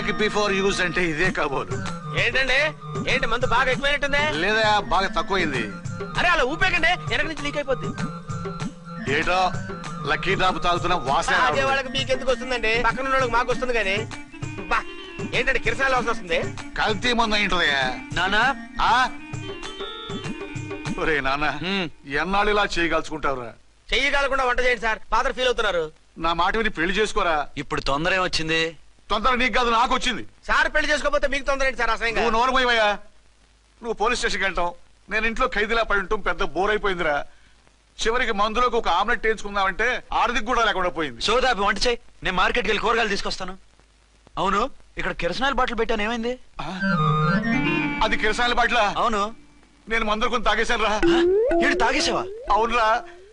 Break before use అంటే ఇదే కాబోలు. ఏంటండి? ఏంటి మందు బాగా ఎక్కువైనట్టుంది? లేదా బాగా తక్కువైంది. అరే అలా ఊపేకండి. వెనక నుంచి లీక్ అయిపోద్ది. ఏటో లక్కీ డ్రాప్ తాగుతున్న వాసన అదే రావట్లేదు. వాళ్ళకి మీకు ఎందుకు వస్తుందండి? పక్కన ఉన్న వాళ్ళకి మాకు వస్తుంది కానీ. బా ఏంటంటే కిరసాల వాసన వస్తుంది? కల్తీ మందు అయింటదయ్యా నానా? ఆ? ఒరే నాన్న. ఎన్నాళ్ళు ఇలా చేయగలుచుకుంటావురా చెయ్యి కాలకుండా వంట చేయండి సార్. ఫాదర్ ఫీల్ అవుతున్నారు. నా మాట విని పెళ్ళి చేసుకోరా? ఇప్పుడు తొందర ఏమొచ్చింది తొందర నీకు కాదు నాకు వచ్చింది. సార్ పెళ్ళి చేసుకోకపోతే మీకు తొందర ఏంటి సార్? అసహ్యంగా. నువ్వు నోరు పోయివయ్యా నువ్వు పోలీస్ స్టేషన్కి వెళ్తావు. నేను ఇంట్లో ఖైదీలా పడి ఉంటాం పెద్ద బోర్ అయిపోయిందిరా. చివరికి మందులోకి ఒక ఆమ్లెట్ వేయించుకుందామంటే ఆర్థిక కూడా లేకుండా పోయింది. సోదాపి వంట చేయి. నేను మార్కెట్కి వెళ్ళి కూరగాయలు తీసుకొస్తాను. అవును ఇక్కడ కిరసనాయిల్ బాటిల్ పెట్టాను ఏమైంది? అది కిరసాల పట్ల అవును. నేను మందులు కొని తాగేశాను రా తాగేసావా అవునురా.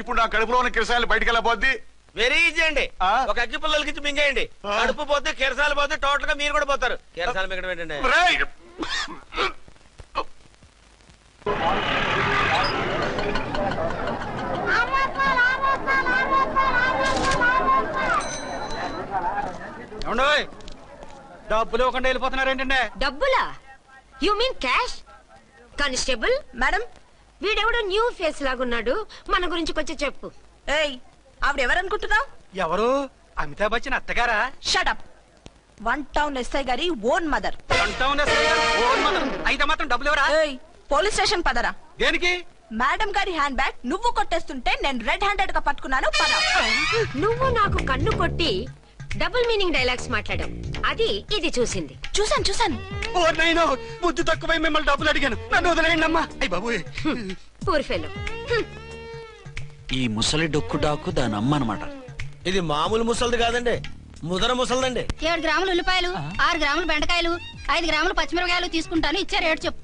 ఇప్పుడు నా కడుపులో ఉన్న కిరసాయలు బయటికి వెళ్ళబోద్ది. వెరీ ఈజీ అండి? ఒక అగ్గి పుల్లలకి ఇచ్చి మింగేయండి. కడుపు పోతే కిరసాలు పోతే టోటల్గా మీరు కూడా పోతారు. కిరసాలు మింగడం ఏంటండి! డబ్బులు ఇవ్వకుండా వెళ్ళిపోతున్నారు ఏంటంటే డబ్బులా? You mean cash constable madam వీడెవడో న్యూ ఫేస్ లాగున్నాడు. మన గురించి కొంచెం చెప్పు. ఏయ్! ఆవిడెవరనుకుంటున్నావు ఎవరు? Amitabh Bachchan అత్తగారా? Shut up one town SI గారి ఓన్ మదర్ మాత్రం అయితే మాత్రం డబ్బులు ఎవరా? ఏయ్ పోలీస్ స్టేషన్ పదరా. దేనికి? మేడం గారి హ్యాండ్ బ్యాగ్ నువ్వు కొట్టేస్తుంటే నేను రెడ్ హ్యాండెడ్గా పట్టుకున్నాను పద. నువ్వు నాకు కన్ను కొట్టి డబుల్ మీనింగ్ డైలాగ్స్ మాట్లాడావు. అది ఇది చూసింది. చూసాను చూసాను ఓ నైనో బుద్ధి తక్కువై మిమ్మల్ని డబ్బులు అడిగాను. నన్ను వదిలేయండి అమ్మా అయ్యి బాబు పూర్ ఫెలో. ఈ ముసలి డొక్కు డాకు దాని అమ్మ అనమాట ఇది మామూలు ముసలిది కాదండి. ముదర ముసలిదండి. ఏడు గ్రాములు ఉల్లిపాయలు ఆరు గ్రాములు బెండకాయలు ఐదు గ్రాములు పచ్చిమిరపకాయలు తీసుకుంటాను. ఇచ్చే రేటు చెప్పు.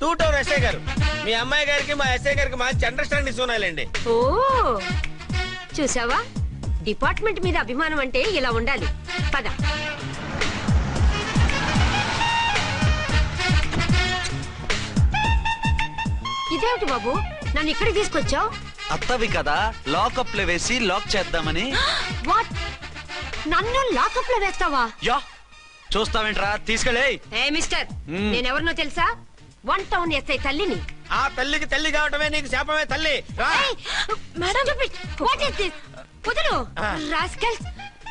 టూ టౌన్ ఎస్ఐ గారు. మీ అమ్మాయి గారికి మా ఎస్ఐ గారికి మంచి అండర్స్టాండింగ్ ఉన్నాయండి ఓ చూసావా? డిపార్ట్మెంట్ మీద అభిమానం అంటే ఇలా ఉండాలి. పద. ఇదేమిటి బాబు? నన్ను ఇక్కడికి తీసుకొచ్చావు? అత్తవి కదా లాకప్లో వేసి లాక్ చేద్దామని. వాట్ నన్ను లాకప్లో వేస్తావా? యా చూస్తావేంట్రా? తీసుకెళ్ళే ఏ మిస్టర్. నేనెవరినో తెలుసా? వన్ టౌన్ ఎస్ఐ తల్లిని. ఆ తల్లికి తల్లి కావటమే నీకు శాపమే తల్లి. రా. మేడం. వాట్ ఇస్ దిస్ కుదురు. రాస్కల్స్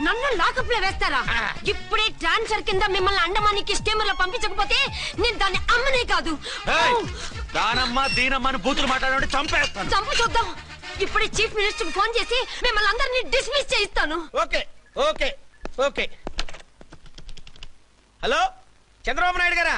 నన్ను లాకప్లో వేస్తారా ఇప్పుడే ట్రాన్స్ఫర్ కింద మిమ్మల్ని అండమానికి స్టీమర్లో పంపించకపోతే నేను దాన్ని అమ్మనే కాదు. ఏయ్! దానమ్మ దీనమ్మ అని బూతులు మాట్లాడే చంపేస్తాను. చంపు చూద్దాం. ఇప్పుడే చీఫ్ మినిస్టర్ ఫోన్ చేసి మిమ్మల్ని అందరినీ డిస్మిస్ చేయిస్తాను. Okay okay okay. Hello Chandrababu Naidu గారా?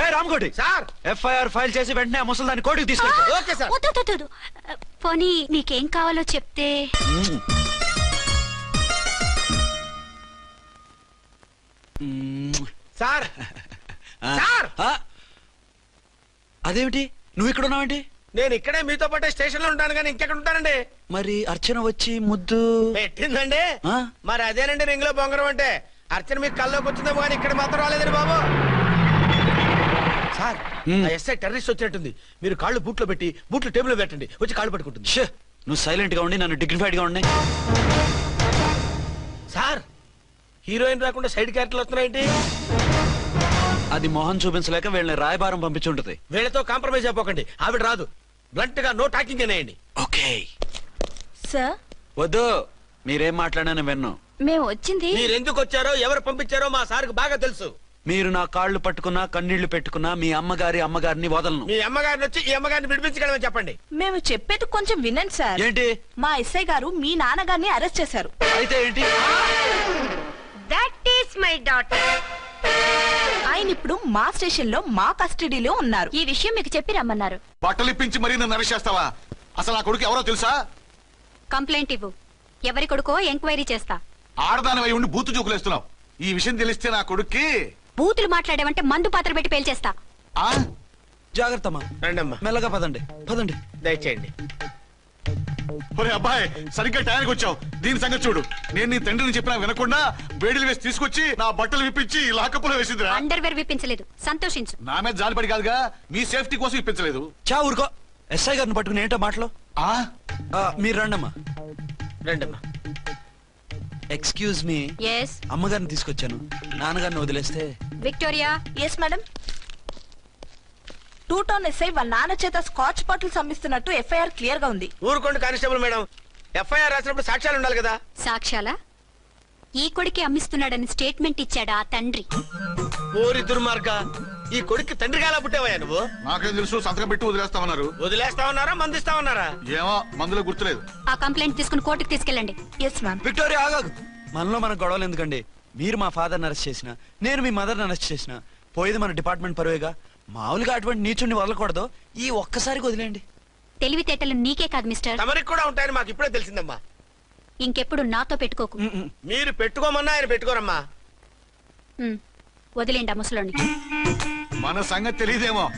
ఏ రామ్కోటి. సార్. ఎఫ్ఐఆర్ ఫైల్ చేసి వెంటనే ఆ ముసలిదాన్ని కోర్టుకి తీసుకెళ్ళి. Okay sir. వద్దు, వద్దు, వద్దు. పోనీ మీకేం కావాలో చెప్తే. సార్. సార్. అదేమిటి? నువ్వు ఇక్కడ ఉన్నావేంటి? నేను ఇక్కడే మీతో పాటే స్టేషన్లో ఉంటాను కానీ ఇంకెక్కడ ఉంటానండి? మరి అర్చన వచ్చి ముద్దు. పెట్టిందండి. ఆ? మరి అదేనండి రింగ్లో బొంగరం అంటే. అర్చన మీకు కల్లోకి వచ్చిందేమో కానీ ఇక్కడ మాత్రం రాలేదండి బాబు. సార్ ఎస్ఐ టెర్రరిస్ట్ వచ్చినట్టుంది. మీరు కాళ్ళు బూట్లో పెట్టి బూట్లు టేబుల్లో పెట్టండి వచ్చి కాళ్ళు పట్టుకుంటుంది. షే నువ్వు సైలెంట్గా ఉండి నన్ను డిగ్నిఫైడ్గా ఉండి. సార్ హీరోయిన్ రాకుండా సైడ్ క్యారెక్టర్లు వస్తున్నాయేంటి? అది మొహం చూపించలేక వీళ్ళని రాయబారం పంపించుంటది వీళ్ళతో కాంప్రమైజ్ అయిపోకండి ఆవిడ రాదు. బ్లంట్గా నో టాకింగ్ అనేయండి. ఓకే. సార్? వద్దు మీరేం మాట్లాడానని విన్ను. మేము వచ్చింది మీరు ఎందుకు వచ్చారో ఎవరు పంపించారో మా సార్కి బాగా తెలుసు. మీరు నా కాళ్ళు పట్టుకున్నా కన్నీళ్ళు పెట్టుకున్నా మీ అమ్మగారి అమ్మగారిని వదలను. మీ అమ్మగారిని వచ్చి ఈ అమ్మగారిని విడిపించగలమని చెప్పండి. మేము చెప్పేది కొంచెం వినండి సార్. ఏంటి? మా ఎస్ఐ గారు మీ నాన్నగారిని అరెస్ట్ చేశారు. అయితే ఏంటి? దట్ ఈస్ మై డాటర్ ఆయన ఇప్పుడు మా స్టేషన్లో మా కస్టడీలో ఉన్నారు. ఈ విషయం మీకు చెప్పి రమ్మన్నారు. బట్టలు ఇప్పించి మరీ నన్ను అరెస్ట్ చేస్తావా? అసలు నా కొడుకు ఎవరో తెలుసా? కంప్లైంట్ ఇవ్వు. ఎవరి కొడుకో ఎంక్వైరీ చేస్తా. ఆడదాని ఉండి బూతు చూకులేస్తున్నావు ఈ విషయం తెలిస్తే నా కొడుక్కి బూతులు మాట్లాడేవంటే మందు పాత్ర పెట్టి పేల్చేస్తా. ఆ? జాగ్రత్త అమ్మా రండమ్మా. మెల్లగా పదండి. పదండి. దయచేయండి. ఒరే అబ్బాయి సరిగ్గా టయానికి వచ్చావు. దీని సంగతి చూడు. నేను నీ తండ్రిని చెప్పినా వినకుండా వేడిలు వేసి తీసుకొచ్చి నా బట్టలు విప్పించి లాకప్పులో వేసిందిరా. అండర్వేర్ విప్పించలేదు. సంతోషించు. నా మీద జాలిపడి కాదుగా మీ సేఫ్టీ కోసం ఇప్పించలేదు చా ఊరుకో. ఎస్ఐ గారిని పట్టుకుని ఏంటో మాటలు? ఆ? ఆ, మీరు రండమ్మా. రండమ్మా. ఎక్స్క్యూజ్ మీ ఎస్ అమ్మగారిని తీసుకొచ్చాను. నాన్నగారిని వదిలేస్తే? Victoria yes madam two town SI వాళ్ళ నాన్న చేత స్కాచ్ బాటిల్స్ అమ్మిస్తున్నట్టు ఎఫ్ఐఆర్ క్లియర్గా ఉంది. ఊరుకోండి కానిస్టేబుల్ మేడం. ఎఫ్ఐఆర్ రాసినప్పుడు సాక్ష్యాలు ఉండాలి కదా? సాక్ష్యాలా? ఈ కొడుకే అమ్మిస్తున్నాడని స్టేట్మెంట్ ఇచ్చాడా ఆ తండ్రి. ఊరి దుర్మార్గ ఈ కొడుక్కి తండ్రి గాలా పుట్టావయ్యా నువ్వు? నాకేం తెలుసు సంతకం పెట్టి వదిలేస్తామన్నారు వదిలేస్తా ఉన్నారా మందిస్తా ఉన్నారా ఏమో మందులో గుర్తులేదు. ఆ కంప్లైంట్ తీసుకుని కోర్టుకు తీసుకెళ్ళండి. ఎస్ మ్యామ్ విక్టోరియా ఆగాగు. మనలో మన గొడవలు ఎందుకండి? మీరు మా ఫాదర్ని అరెస్ట్ చేసిన నేను మీ మదర్ని అరెస్ట్ చేసిన పోయేది మన డిపార్ట్మెంట్ పరువేగా? మామూలుగా అటువంటి నీచుడిని వదలకూడదు. ఈ ఒక్కసారికి వదిలేండి తెలివితేటలు నీకే కాదు మిస్టర్. తమరికి కూడా ఉంటాయని మాకు ఇప్పుడే తెలిసిందమ్మా. ఇంకెప్పుడు నాతో పెట్టుకోకు. మీరు పెట్టుకోమన్నా ఆయన పెట్టుకోరమ్మా. వదిలేండి ఆ ముసలోని మన సంగతి తెలియదేమో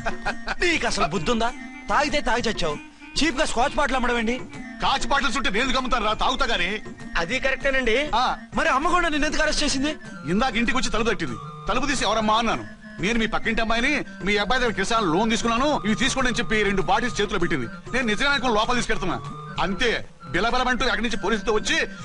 నీకు అసలు బుద్ధుందా? తాగితే తాగి చచ్చావు. చీప్గా స్కాచ్ బాటిల్ అమ్మడమేంటి? కాచి బాటలు చుట్టూ నేను గమ్ముతాను రా తాగుతా గానీ. అది కరెక్టేనండి. ఆ, మరి అమ్మ కూడా నిన్ను ఎందుకు అరెస్ట్ చేసింది? ఇందాక ఇంటికి వచ్చి తలుపు తట్టింది. తలుపు తీసి ఎవరమ్మా అన్నాను. నేను మీ పక్కింటి అమ్మాయిని మీ అబ్బాయి దగ్గర కిసాన్ లోన్ తీసుకున్నాను. ఇవి తీసుకోండి అని చెప్పి రెండు బాటిల్స్ చేతిలో పెట్టింది. నేను నిజంగా లోపల తీసుకెళ్తున్నా. అంతే. బిలబలమంటూ అక్కడి నుంచి పోలీసులతో వచ్చి